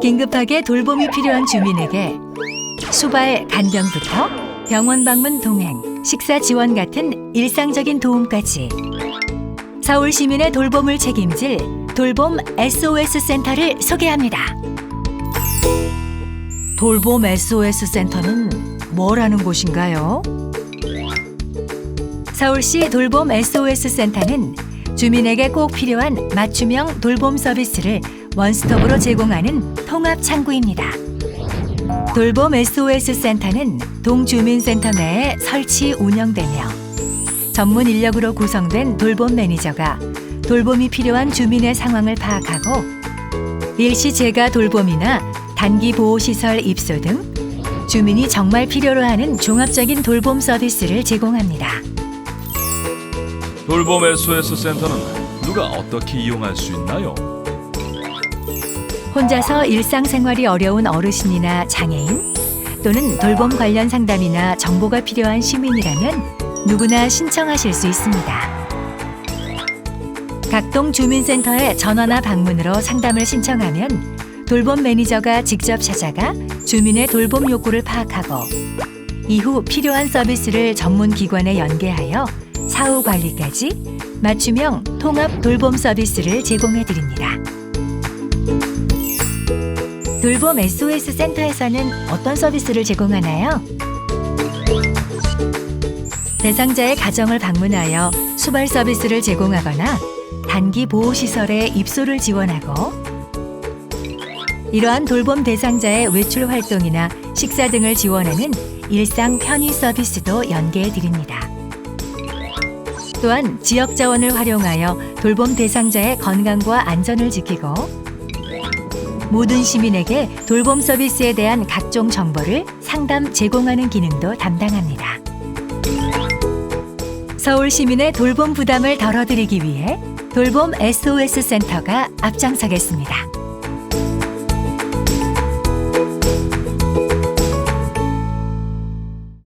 긴급하게 돌봄이 필요한 주민에게 수발 간병부터 병원 방문 동행, 식사 지원 같은 일상적인 도움까지 서울 시민의 돌봄을 책임질 돌봄 SOS 센터를 소개합니다. 돌봄 SOS 센터는 뭐라는 곳인가요? 서울시 돌봄 SOS 센터는 주민에게 꼭 필요한 맞춤형 돌봄 서비스를 원스톱으로 제공하는 통합 창구입니다. 돌봄 SOS 센터는 동주민센터 내에 설치 운영되며 전문 인력으로 구성된 돌봄 매니저가 돌봄이 필요한 주민의 상황을 파악하고 일시 재가 돌봄이나 단기 보호시설 입소 등 주민이 정말 필요로 하는 종합적인 돌봄 서비스를 제공합니다. 돌봄 SOS 센터는 누가 어떻게 이용할 수 있나요? 혼자서 일상생활이 어려운 어르신이나 장애인 또는 돌봄 관련 상담이나 정보가 필요한 시민이라면 누구나 신청하실 수 있습니다. 각동 주민센터에 전화나 방문으로 상담을 신청하면 돌봄 매니저가 직접 찾아가 주민의 돌봄 욕구를 파악하고 이후 필요한 서비스를 전문 기관에 연계하여 사후 관리까지 맞춤형 통합 돌봄 서비스를 제공해 드립니다. 돌봄 SOS 센터에서는 어떤 서비스를 제공하나요? 대상자의 가정을 방문하여 수발 서비스를 제공하거나 단기 보호 시설에 입소를 지원하고 이러한 돌봄 대상자의 외출 활동이나 식사 등을 지원하는 일상 편의 서비스도 연계해 드립니다. 또한 지역 자원을 활용하여 돌봄 대상자의 건강과 안전을 지키고 모든 시민에게 돌봄 서비스에 대한 각종 정보를 상담 제공하는 기능도 담당합니다. 서울 시민의 돌봄 부담을 덜어드리기 위해 돌봄 SOS 센터가 앞장서겠습니다.